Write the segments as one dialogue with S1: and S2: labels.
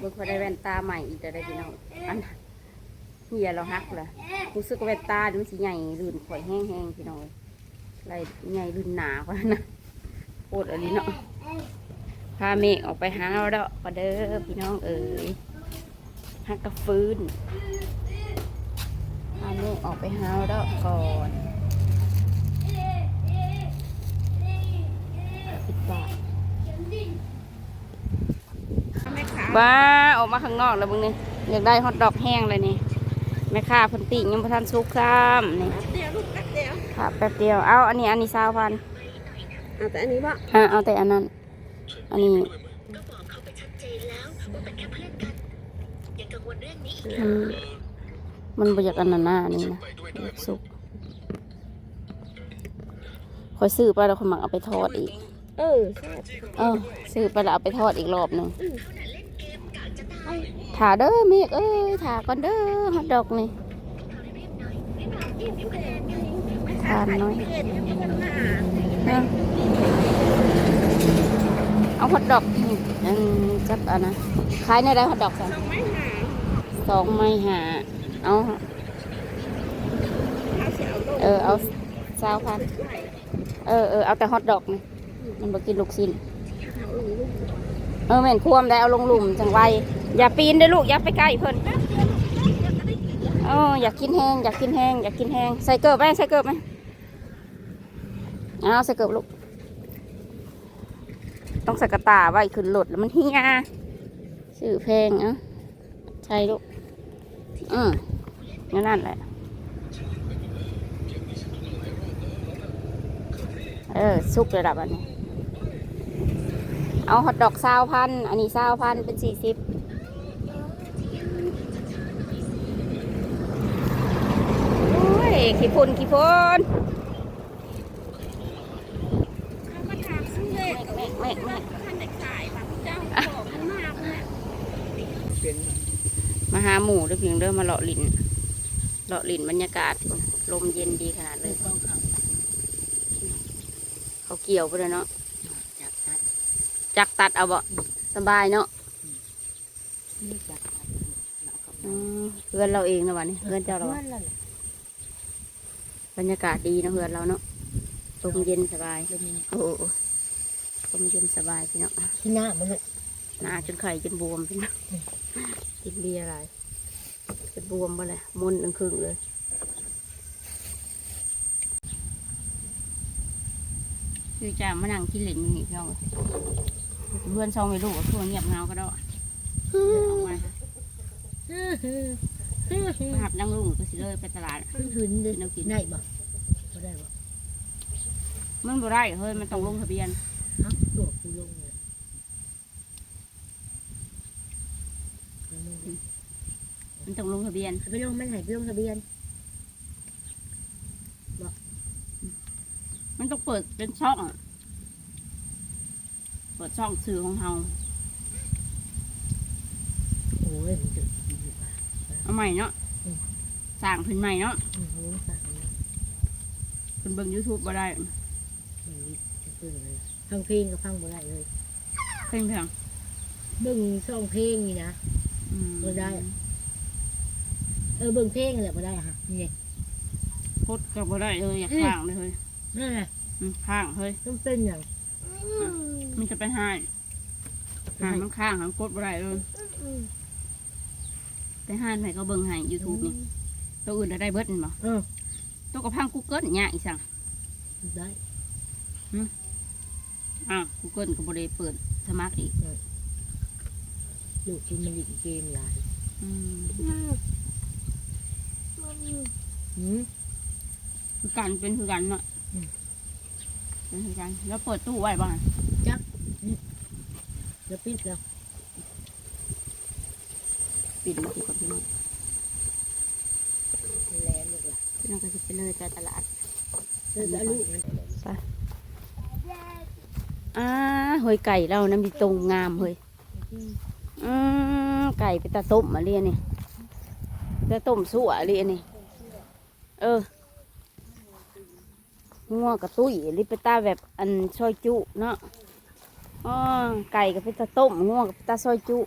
S1: เบิ่งเขาได้แว่นตาใหม่อีกแต่ได้พี่น้องอันเหียเราฮักเลยรู้สึกว่าแว่นตานี่มันสิใหญ่ลื่นข่อยแห้งๆพี่น้องไรใหญ่ลื่นหนากว่านะโคตรอะไรเนาะพาเมฆออกไปหาเราเด้อก็เด้อพี่น้องเอ๋ยฮักกระฟื้นพาเมฆออกไปหาเราเด้อก่อนสิบบาท บ้าออกมาข้างนอกแล้วมึงนี่อยากได้ฮอทดอกแห้งเลยนี่แม่ค้าเพันติ่งยังประทันซุกซ้ำนี่
S2: เดียวลูกแป๊บเดียว
S1: ค่ะแป๊บเดียวเอาอันนี้อันนี้สาวพัน
S2: เอาแต่อันนี้ว่า
S1: อ่าเอาแต่อันนั้น อันนี้
S3: ก็บอกเขาไปชัดเจนแล้วว่าเป็นแค่เพื่อนกันยังกังวลเรื่องนี้อีก
S1: มันมันบอยากอันนั้นหน้านี่นะสุกคอยซื้อไปแล้วคนหมักเอาไปทอดอีก
S2: เออใช่
S1: เออซื้อไปแล้วเอาไปทอดอีกรอบหนึ่ง ถาเด้อเมฆเอ้ยถาก่อนเด้อฮอทดอกนี่
S3: รีบหน่อยรีบหน่อยรีบแพงไง
S1: ทานน้อย
S2: เอา
S1: ฮอทดอกนี่อันจักอันนะขายในได้ฮอทดอกส
S2: องไม่หา
S1: สองไม้หาเอา
S2: เอ
S1: อเอาสาวพันเออเออเอาแต่ฮอทดอกนี่มันบ่กินลูกชิ้นเออแม่นควมได้เอาลงหลุมจังไว อย่าปีนเด้อลูกอย่าไปใกล้เพิ่นเอออยากกินแห้งอยากกินแห้งอยากกินแห้งใส่เกิบไหมใส่เกิบไหมเอาใส่เกิบลูก ต้องใส่กระตาไว้ขึ้นรถแล้วมันเฮียซื้อแพงเอะใช่ลูกอืมนั่นนั่นแหละ เออสุกระดับอันนี้ เอาฮอทดอกซาวพัน อันนี้ซาวพันเป็นสี่สิบ ขี้พุ่นขี้พุ่น
S2: เขามาถามซื้อเลข
S1: แม่แม่แม่
S2: ท่านเด็กขายค่ะเจ้าบอกมันมากเลย
S1: มาหาหมูเด้อเพียงเด้อมาเลาะลินเลาะลินบรรยากาศลมเย็นดีขนาดเลย เขาเกี่ยวไปเลยเนาะจักตัดเอาบ่สบายเนาะเพื่อนเราเองนะวันนี้เพื่อนเจ้าเราอะ บรรยากาศดีเนาะเพื่อนเราเนาะลมเย็นสบายโอ้โหลมเย็นสบายพี่เนาะ
S2: ที่หน้ามันเลย
S1: หน้าจนไข่จนบวมพี่เนาะกินเบียร์อะไรจนบวมไปเลยมุนหนึ่งครึ่งเลยคือจะมานั่งกินเหล็กอยู่นี่พี่น้องเพื่อนช่องไม่รู้ว่าช่วงเงียบเงาก็ได้ออกมา มาหับนั่งลุงก็สิเลยไปตลาด
S2: หืนเลย
S1: เรากิน
S2: ได้บ่บ่ได้บ่
S1: มันบ่ได้เฮ้ยมันต้องลงทะเบียน
S2: ฮะตัวกูลงเลย
S1: มันต้องลงทะเบียน
S2: ไปลงมันไหนไปลงทะเบียน
S1: มันต้องเปิดเป็นช่อง เปิดช่องสื่อของเฮา
S2: โอ้ยมันจะดีกว่า
S1: เอาใหม่เนาะ
S2: อืม
S1: สร้างขึ้นใหม่เนาะ
S2: อืมโหสั่งเลย
S1: เป็นเบิ่งยูทูบบ่ได้
S2: มันจะเปิดเลยฟังเพลงก็ฟังบ่ได้เลย
S1: เพ่งเพียง
S2: เบิ่งช่องเพลงนี่นะ
S1: อืม
S2: บ่ได้ เออเบิ่งเพลงแหละบ่ได้ฮะนี่ไง
S1: โคตรก็บ่ได้เลยอยาก
S2: อืม
S1: ข้างเลยเฮ้ย
S2: นั่นแหละ
S1: อืมข้างเฮ้ย
S2: ต้องเป็นอย่าง
S1: มันจะไปหายหามันข้างหางกดบ่ได้เลย ไปหายไหนก็เบิ่งให้ยูทูบนี่ตัวอื่นได้เบิดนี่บ่
S2: เออ
S1: ตัวกับพังกูเกิลเนี่ยอีสั่ง
S2: ได้
S1: อ้าวกูเกิลก็บ่ได้เปิดสมัครอีก
S2: ลูกที่มันเล่นเกมหลาย
S1: อืม
S2: หืม
S1: คือกันเป็นคือกันเนาะ
S2: อืม
S1: เป็นคือกันแล้วเปิดตู้ไว้บ้าง
S2: แล้วปิดแล้ว
S1: ปิดมาติดกับพี่น้อง
S2: แล้ลูกล่ะ
S1: พี่น้องก็จะไปเลยไปตลาด
S2: เออแล้วลูกมัน
S1: อ่าเฮ้ยไก่เรานะมีตรงงามเฮ้ยอืมไก่ไปตาต้มมาเรียนี่ตาต้มสั่วเรียนี่เอองัวกับตุ้ยลิปตาแบบอันซอยจุเนาะอ๋อไก่กับไปตาต้มงัวกับไปตาซอยจุ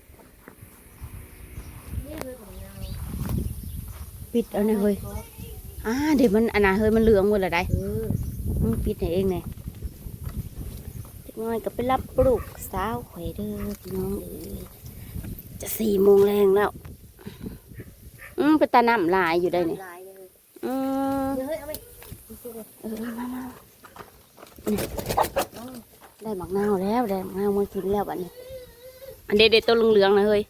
S1: ปิดเอาหน่อยเฮ้ยอ่าเดี๋ยวมันอันน่ะเฮ้ยมันเหลืองหมดและได้
S2: เออ
S1: มึงปิดให้เองเนี่ยเด็กน้อยก็ไปรับปลูกสาวข่อยเด้อพี่น้องเอ้ยจะสี่โมงแรงแล้ว อืมไปตาน้ำลายอยู่ได้เนี่ย
S2: ลายเลย
S1: อืม
S2: เดี๋ยวเฮ้ยเอาไป
S1: เออมามานี่ได้หมักนาวแล้วได้หมักนาวมากินแล้วบัดนี้อันเด็ดๆตัวเหลืองๆนะเฮ้ย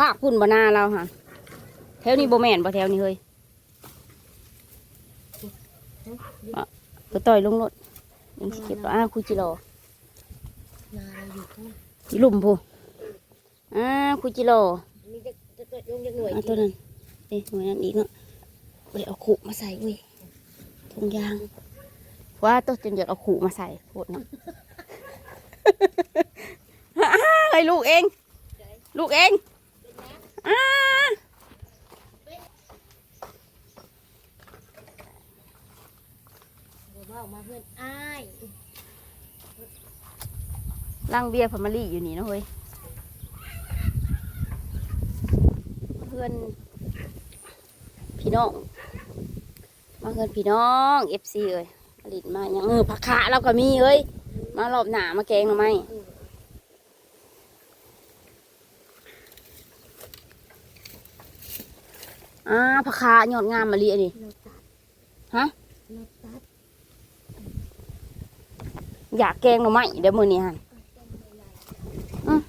S1: ภาคพุ่นบนาเราค่ะ แถวนี้โบแมนบ่แถวนี้เฮ้ยอะก็ต่อยลงรถยังสิเก็บตัวอ้าวคุจิโร่
S2: นาเราอยู่ข้าง
S1: อีหลุมพูอ้าวคุจิโร่
S2: มีจะจะเกิดลงจากหน่วย
S1: อันตัวนั้นเอ๊ะหน่วยนั้นอีกเนาะเว้ยเอาขู่มาใส่เว้ยถุงยางว่าตัวจนอยากเอาขู่มาใส่โคตรเนาะอ้าเฮ้ยลูกเอง ลูกเอง อ้า
S2: เดี๋ยวว่ามาเพื่อนอ้าย
S1: ลังเบียร์พมารีอยู่นี่นะเฮ้ย เพื่อน พี่น้อง มาเพื่อนพี่น้องเอฟซีเอ้ยผลิตมาอย่างเออผักขาเราก็มีเอ้ย มารอบหนามาแกงหน่อไม้ อ่าผักขายอดงามมาลีอันนี้
S2: เราตัด
S1: ฮะ
S2: เราตัด
S1: อยากแกงหน่อไม้เดี๋ยวมือนี้ฮันอืม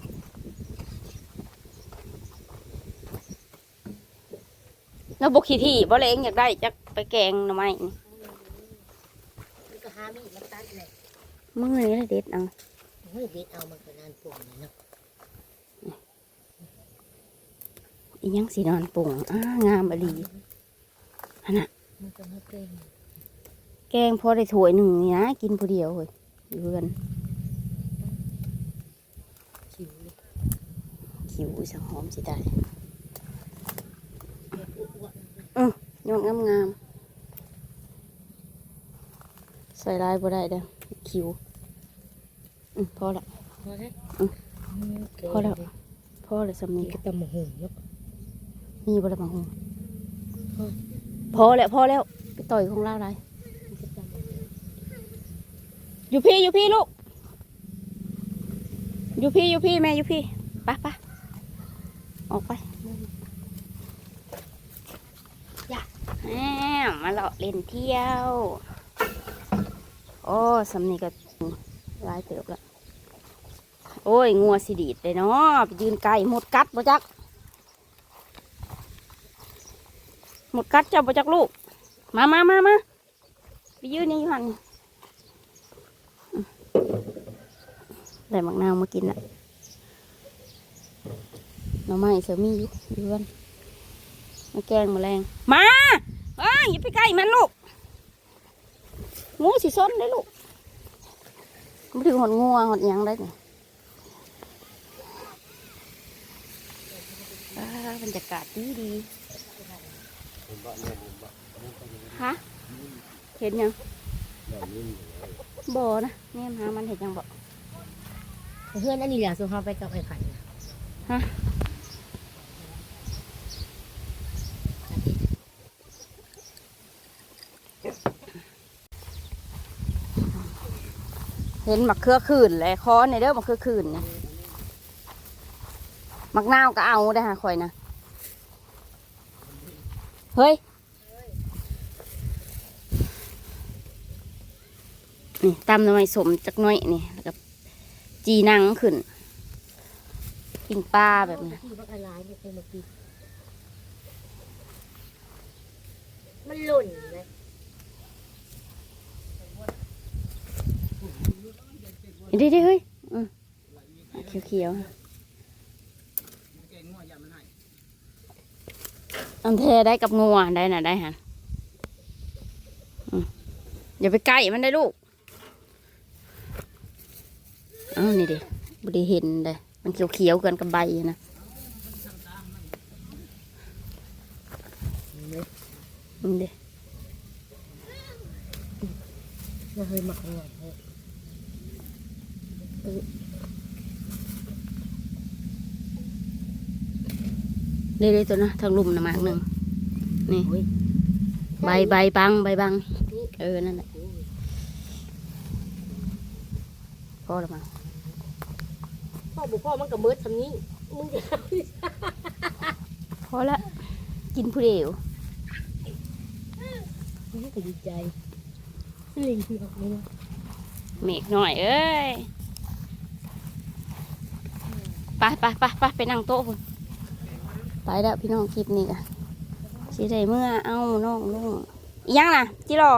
S1: แล้วบุกขี้ที่บ่เลยเองอยากได้จะไปแกงหน่อไม้นี่
S2: นี่ก็หามีดมาตัดเลย
S1: มือนี้เลยเด็ดเอา
S2: เฮ้ยเด็ดเอามันก็นานปุ่มเลยเนาะ
S1: อีหยังสีนอนปุ่งอ่างามบลี
S2: มันก็มาเป็น
S1: แกงพอได้ถ้วยหนึ่งนี่นะกินผู้เดียวเลยอยู่เพื่อน
S2: ขิวเลย
S1: ขิวสังหอมสิได้
S2: เด็ดอ้วน
S1: ยอดงามงามๆใส่ลายบ่ได้เด้อขิวอืมพอละ
S2: ๆพอแล้ว
S1: อืม
S2: มเก๋
S1: พอแล้วพอเลยสำ
S2: นี่
S1: นี
S2: ก็ตำมะฮุงเนาะ
S1: มีบ่ละบางหง
S2: พอ
S1: แล้วพอแล้วไปต่อยของเราไร
S2: นี่ก็ตำมะฮุง
S1: อยู่พี่อยู่พี่ลูก อยู่พี่อยู่พี่แม่อยู่พี่ปะปะออกไปแหมมาเลาะเล่นเที่ยว โอ้สำนีก็หลายเติบละโอ้ย งัวสิดีดเลยเนาะไปยืนไกลหมดกัดบ่จัก หมดกัดเจ้าบ่จักลูก มามามามาไปยืนนี่อยู่หันได้หมักนาวมากินละหน่อไม้เสือมีอยู่อยู่กันมาแกงแมลงมาเอ้ยอย่าไปใกล้มันลูกงูสิซ้นได้ลูกไมันถึงหดงัวหดหยังได้เนี่ยบรรยากาศดีดี ฮะเห็นยังบ่นะแม่หามันเห็นยังบ่
S2: เพื่อนอันนี้แหละส่งเขาไปกับไอ้ไข่นะ
S1: ฮะเห็นมักเครือขื่นเลยคอในเด้อมักเครือขื่นนี่มักนาวก็เอาได้อค่ะคอยนะ เฮ้ยนี่ตำหน่อยสมจักหน่อยนี่แล้วก็จีนังขึ้นปิ้งปลาแบบนี้
S2: ที่พักอะไรเนี่ยเป็นมากินมันหล่นเลย
S1: เดี๋ยวเดี๋ยวเฮ้ยอืมเขียวเขียวๆ อันเทได้กับงัวได้น่ะได้ฮะอย่าไปใกล้มันได้ลูก เอานี่ดิบไดีเห็นเลยมันเขียวเขียวๆกันกับใบนะอืมเด้
S2: เราเคยหมักหน่อยเลย
S1: เลยเลยตัวนะทางลุ่มนะมากหนึ่งนี่
S2: โอ้ย
S1: ใบใบบังใบบังเออนั่นแหละพอแล้วมั้ง
S2: พ่อบุพ่อมันก็เมิดทำนี้มึงจะเอาที่
S1: พอละกินผู้เดียว
S2: มึงก็ดีใจลิงออกมา
S1: เมฆหน่อยเอ้ยไปไปไปไปไปนั่งโต๊ะพุ่น ไปแล้วพี่น้องคลิปนี้อะสิได้เมื่อเอาน้องลุงยังน่ะจิรอ